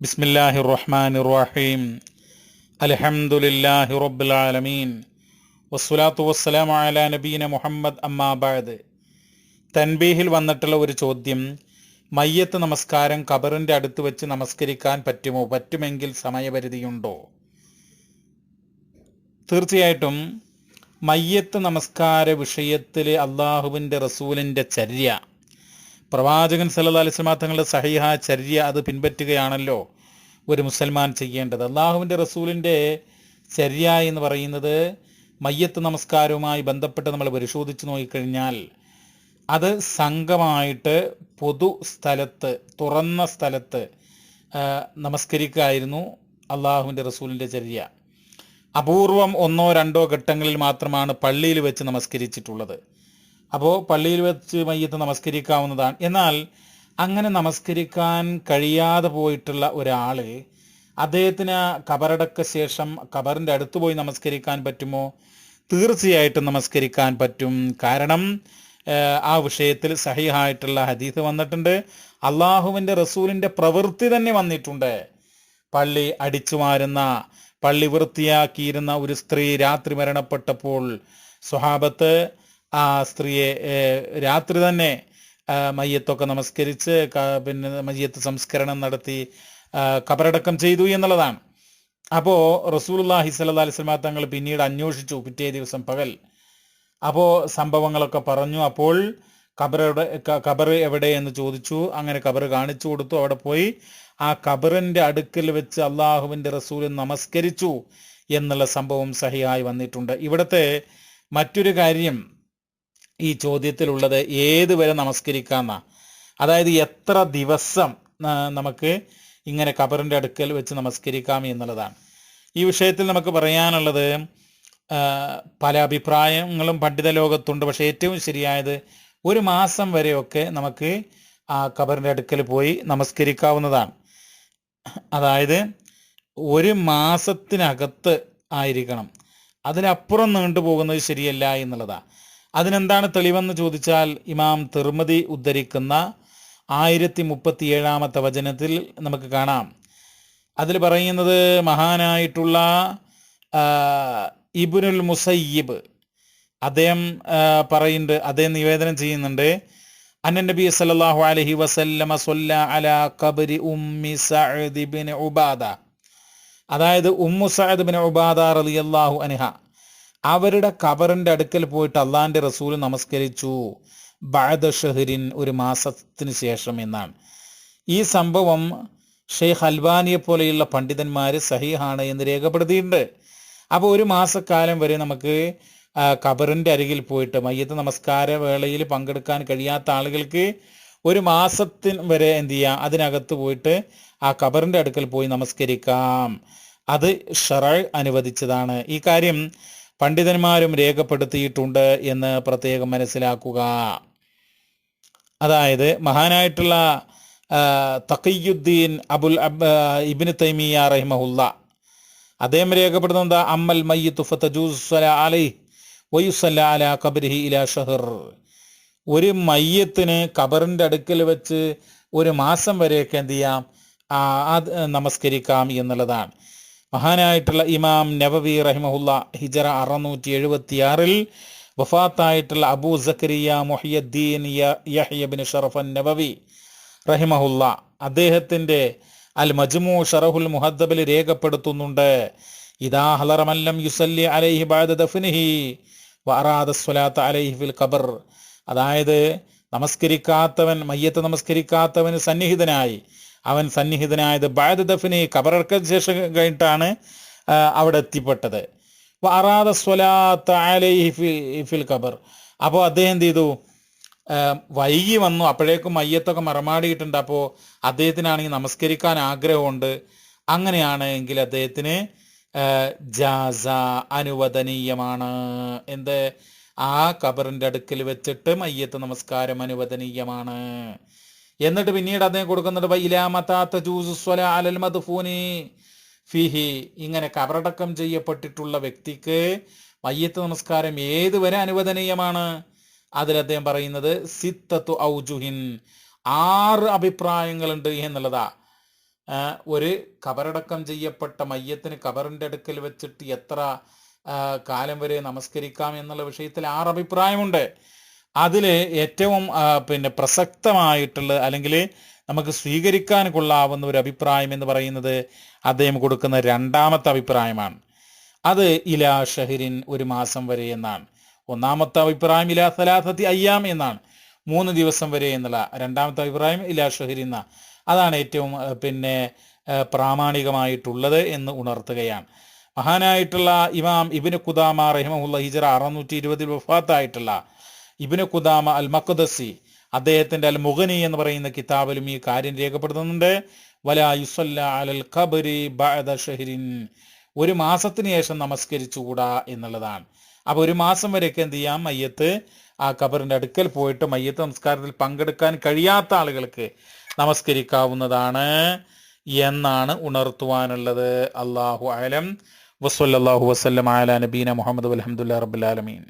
ബിസ്മില്ലാഹി റഹ്മാൻ റഹീം അൽഹംദുലില്ലാഹി റബ്ബിൽ ആലമീൻ വസ്സലാത്തു വസ്സലാമു അലാ നബീന മുഹമ്മദ് അമ്മാബാദ് തൻബീഹിൽ വന്നിട്ടുള്ള ഒരു ചോദ്യം മയ്യത്ത് നമസ്കാരം ഖബറിന്റെ അടുത്ത് വെച്ച് നമസ്കരിക്കാൻ പറ്റുമോ? പറ്റുമെങ്കിൽ സമയപരിധിയുണ്ടോ? തീർച്ചയായിട്ടും മയ്യത്ത് നമസ്കാര വിഷയത്തിൽ അള്ളാഹുവിന്റെ റസൂലിന്റെ ചര്യ പ്രവാചകൻ സല്ലല്ലാഹു അലൈഹി വസല്ലം തങ്ങളുടെ സഹിഹ ചര്യ അത് പിൻപറ്റുകയാണല്ലോ ഒരു മുസൽമാൻ ചെയ്യേണ്ടത്. അള്ളാഹുവിന്റെ റസൂലിന്റെ ചര്യ എന്ന് പറയുന്നത് മയ്യത്ത് നമസ്കാരവുമായി ബന്ധപ്പെട്ട് നമ്മൾ പരിശോധിച്ച് നോക്കിക്കഴിഞ്ഞാൽ അത് സംഘമായിട്ട് പൊതു സ്ഥലത്ത് തുറന്ന സ്ഥലത്ത് നമസ്കരിക്കുകയായിരുന്നു അള്ളാഹുവിന്റെ റസൂലിന്റെ ചര്യ. അപൂർവം ഒന്നോ രണ്ടോ ഘട്ടങ്ങളിൽ മാത്രമാണ് പള്ളിയിൽ വെച്ച് നമസ്കരിച്ചിട്ടുള്ളത്. അപ്പോൾ പള്ളിയിൽ വെച്ച് മയ്യത്ത് നമസ്കരിക്കാവുന്നതാണ്. എന്നാൽ അങ്ങനെ നമസ്കരിക്കാൻ കഴിയാതെ പോയിട്ടുള്ള ഒരാൾ അദ്ദേഹത്തിന് കബറടക്ക ശേഷം കബറിന്റെ അടുത്ത് പോയി നമസ്കരിക്കാൻ പറ്റുമോ? തീർച്ചയായിട്ടും നമസ്കരിക്കാൻ പറ്റും. കാരണം ആ വിഷയത്തിൽ സഹിഹായിട്ടുള്ള ഹദീസ് വന്നിട്ടുണ്ട്. അള്ളാഹുവിന്റെ റസൂലിന്റെ പ്രവൃത്തി തന്നെ വന്നിട്ടുണ്ട്. പള്ളി അടിച്ചു മാറുന്ന പള്ളി വൃത്തിയാക്കിയിരുന്ന ഒരു സ്ത്രീ രാത്രി മരണപ്പെട്ടപ്പോൾ സ്വഹാബത്ത് ആ സ്ത്രീയെ രാത്രി തന്നെ മയ്യത്തൊക്കെ നമസ്കരിച്ച് പിന്നെ മയ്യത്ത് സംസ്കരണം നടത്തി കബറടക്കം ചെയ്തു എന്നുള്ളതാണ്. അപ്പോൾ റസൂലുള്ളാഹി സ്വല്ലല്ലാഹി അലൈഹി വസല്ലം തങ്ങൾ പിന്നീട് അന്വേഷിച്ചു പിറ്റേ ദിവസം പകൽ. അപ്പോൾ സംഭവങ്ങളൊക്കെ പറഞ്ഞു. അപ്പോൾ കബറുടെ കബർ എവിടെ എന്ന് ചോദിച്ചു. അങ്ങനെ കബറ് കാണിച്ചു കൊടുത്തു. അവിടെ പോയി ആ കബറിന്റെ അടുക്കൽ വെച്ച് അള്ളാഹുവിന്റെ റസൂൽ നമസ്കരിച്ചു എന്നുള്ള സംഭവം സഹിയായി വന്നിട്ടുണ്ട്. ഇവിടുത്തെ മറ്റൊരു കാര്യം ഈ ചോദ്യത്തിലുള്ളത് ഏത് വരെ നമസ്കരിക്കാന്ന. അതായത് എത്ര ദിവസം നമുക്ക് ഇങ്ങനെ കബറിന്റെ അടുക്കൽ വെച്ച് നമസ്കരിക്കാം എന്നുള്ളതാണ്. ഈ വിഷയത്തിൽ നമുക്ക് പറയാനുള്ളത് പല അഭിപ്രായങ്ങളും പണ്ഡിത ലോകത്തുണ്ട്. പക്ഷേ ഏറ്റവും ശരിയായത് ഒരു മാസം വരെയൊക്കെ നമുക്ക് ആ കബറിന്റെ അടുക്കൽ പോയി നമസ്കരിക്കാവുന്നതാണ്. അതായത് ഒരു മാസത്തിനകത്ത് ആയിരിക്കണം. അതിനപ്പുറം നീണ്ടുപോകുന്നത് ശരിയല്ല എന്നുള്ളതാണ്. അതിനെന്താണ് തെളിവെന്ന് ചോദിച്ചാൽ ഇമാം തിർമതി ഉദ്ധരിക്കുന്ന ആയിരത്തി മുപ്പത്തി ഏഴാമത്തെ വചനത്തിൽ നമുക്ക് കാണാം. അതിൽ പറയുന്നത് മഹാനായിട്ടുള്ള ഇബുനുൽ മുസയ്യിബ്. അദ്ദേഹം പറയുന്നുണ്ട് അദ്ദേഹം നിവേദനം ചെയ്യുന്നുണ്ട് അന്ന നബി സല്ലല്ലാഹു അലൈഹി വസല്ലമ സ്വല്ല അലാ ഖബരി ഉമ്മി സഅദ് ഇബ്നു ഉബാദ. അതായത് ഉമ്മു സഅദ് ബിൻ ഉബാദ റളിയല്ലാഹു അൻഹ. അവരുടെ ഖബറിന്റെ അടുക്കൽ പോയിട്ട് അള്ളാഹിന്റെ റസൂൽ നമസ്കരിച്ചു. ബഅദ ഷഹരിൻ ഒരു മാസത്തിന് ശേഷം എന്നാണ്. ഈ സംഭവം ഷെയ്ഖ് അൽബാനിയെ പോലെയുള്ള പണ്ഡിതന്മാർ സഹിഹാണ് എന്ന് രേഖപ്പെടുത്തിയിട്ടുണ്ട്. അപ്പോൾ ഒരു മാസക്കാലം വരെ നമുക്ക് ഖബറിന്റെ അരികിൽ പോയിട്ട് മയ്യത്ത് നമസ്കാര വേളയിൽ പങ്കെടുക്കാൻ കഴിയാത്ത ആളുകൾക്ക് ഒരു മാസത്തിന് വരെ എന്ത് ചെയ്യാം അതിനകത്ത് പോയിട്ട് ആ ഖബറിന്റെ അടുക്കൽ പോയി നമസ്കരിക്കാം. അത് ഷറ അനുവദിച്ചതാണ്. ഈ കാര്യം പണ്ഡിതന്മാരും രേഖപ്പെടുത്തിയിട്ടുണ്ട് എന്ന് പ്രത്യേകം മനസ്സിലാക്കുക. അതായത് മഹാനായിട്ടുള്ള തഖിയുദ്ദീൻ അബുൽ അബ് ഇബിന് തൈമിയ റഹിമഹുല്ല. അദ്ദേഹം രേഖപ്പെടുത്തുന്നത് അമ്മൽ മയ്യത്തു ഫതജൂസ് അലൈ വയുസല്ല അല കബരിഹി ഇല ഷഹർ. ഒരു മയ്യത്തിന് ഖബറിന്റെ അടുക്കൽ വെച്ച് ഒരു മാസം വരെയൊക്കെ എന്ത് ചെയ്യാം? നമസ്കരിക്കാം എന്നുള്ളതാണ്. മഹാനായിട്ടുള്ള ഇമാം നബബി റഹിമഹുല്ല ഹിജറ അറുന്നൂറ്റി എഴുപത്തിയാറിൽ വഫാത്തായിട്ടുള്ള അബൂ സക്കരിയ മൊഹിയദ്ദീൻ യഹ്യബിൻ ഷറഫൻ നബവി റഹിമഹുല്ല അദ്ദേഹത്തിന്റെ അൽ മജ്മു ഷറഹുൽ മുഹദ്ദബിൽ രേഖപ്പെടുത്തുന്നുണ്ട്. ഇതാ ഹലറമല്ലം യുസല്ലി അലൈഹി ബാദ ദഫ്നിഹി വഅറാദ സ്വലാത്ത് അലൈഹി ഫിൽ ഖബർ. അതായത് നമസ്കരിക്കാത്തവൻ മയ്യത്ത് നമസ്കരിക്കാത്തവന് സന്നിഹിതനായി അവൻ സന്നിഹിതനായത് ബഅദ ദഫ്നി കബറക്ക ശേഷം കഴിഞ്ഞിട്ടാണ് അവിടെ എത്തിപ്പെട്ടത്. അലൈഹി ഫിൽ ഖബർ. അപ്പോൾ അദ്ദേഹം എന്ത് ചെയ്തു? വൈകി വന്നു. അപ്പോഴേക്കും മയ്യത്തൊക്കെ മറമാടിയിട്ടുണ്ട്. അപ്പോൾ അദ്ദേഹത്തിനാണെങ്കിൽ നമസ്കരിക്കാൻ ആഗ്രഹമുണ്ട്. അങ്ങനെയാണ് എങ്കിൽ അദ്ദേഹത്തിന് ജാസ അനുവദനീയമാണ്. എന്ത്? ആ ഖബറിന്റെ അടുക്കൽ വെച്ചിട്ട് മയ്യത്ത് നമസ്കാരം അനുവദനീയമാണ്. എന്നിട്ട് പിന്നീട് അദ്ദേഹം കൊടുക്കുന്നുണ്ട് വൈലാമത്താത്ത ജൂസു സ്വല അലൽ മദ്ഫൂനി. ഫിഹി. ഇങ്ങനെ കബറടക്കം ചെയ്യപ്പെട്ടിട്ടുള്ള വ്യക്തിക്ക് മയ്യത്ത് നമസ്കാരം ഏതുവരെ അനുവദനീയമാണ്? അതിൽ അദ്ദേഹം പറയുന്നത് സിത്തത്തു ഔജുഹിൻ. ആറ് അഭിപ്രായങ്ങളുണ്ട് എന്നുള്ളതാ. ഒരു കബറടക്കം ചെയ്യപ്പെട്ട മയ്യത്തിന് കബറിന്റെ അടുക്കൽ വെച്ചിട്ട് എത്ര കാലം വരെ നമസ്കരിക്കാം എന്നുള്ള വിഷയത്തിൽ ആറ് അഭിപ്രായമുണ്ട്. അതിൽ ഏറ്റവും പിന്നെ പ്രസക്തമായിട്ടുള്ള അല്ലെങ്കിൽ നമുക്ക് സ്വീകരിക്കാൻ കൊള്ളാവുന്ന ഒരു അഭിപ്രായം എന്ന് പറയുന്നത് അദ്ദേഹം കൊടുക്കുന്ന രണ്ടാമത്തെ അഭിപ്രായമാണ്. അത് ഇലാ ഷഹിരിൻ ഒരു മാസം വരെ എന്നാണ്. ഒന്നാമത്തെ അഭിപ്രായം ഇലാ സലാസത്തി അയ്യാം എന്നാണ്. മൂന്ന് ദിവസം വരെ എന്നുള്ള രണ്ടാമത്തെ അഭിപ്രായം ഇലാ ഷഹിരി എന്ന അതാണ് ഏറ്റവും പിന്നെ പ്രാമാണികമായിട്ടുള്ളത് എന്ന് ഉണർത്തുകയാണ്. മഹാനായിട്ടുള്ള ഇമാം ഇബിന് കുദാമ റഹിമുള്ള ഹിജറ അറുന്നൂറ്റി ഇരുപതിൽ വഫാത്തായിട്ടുള്ള ഇബിന് കുദാമ അൽ മഖദസി അദ്ദേഹത്തിന്റെ അൽ മുഗനി എന്ന് പറയുന്ന കിതാബിലും ഈ കാര്യം രേഖപ്പെടുത്തുന്നുണ്ട്. വലാ യുസല്ല അലൽ ഖബരി ബഅദ ഷഹരിൻ. ഒരു മാസത്തിന് ശേഷം നമസ്കരിച്ചുകൂടാ എന്നുള്ളതാണ്. അപ്പോൾ ഒരു മാസം വരെയൊക്കെ എന്ത് ചെയ്യാം? മയ്യത്ത്. ആ ഖബറിന്റെ അടുക്കൽ പോയിട്ട് മയ്യത്ത് നമസ്കാരത്തിൽ പങ്കെടുക്കാൻ കഴിയാത്ത ആളുകൾക്ക് നമസ്കരിക്കാവുന്നതാണ് എന്നാണ് ഉണർത്തുവാനുള്ളത്. അള്ളാഹു അലം. വസ്വല്ലാഹു വസ്ലം ആല നബീന മുഹമ്മദ് അലഹമുല്ലാ റബുലാലമീൻ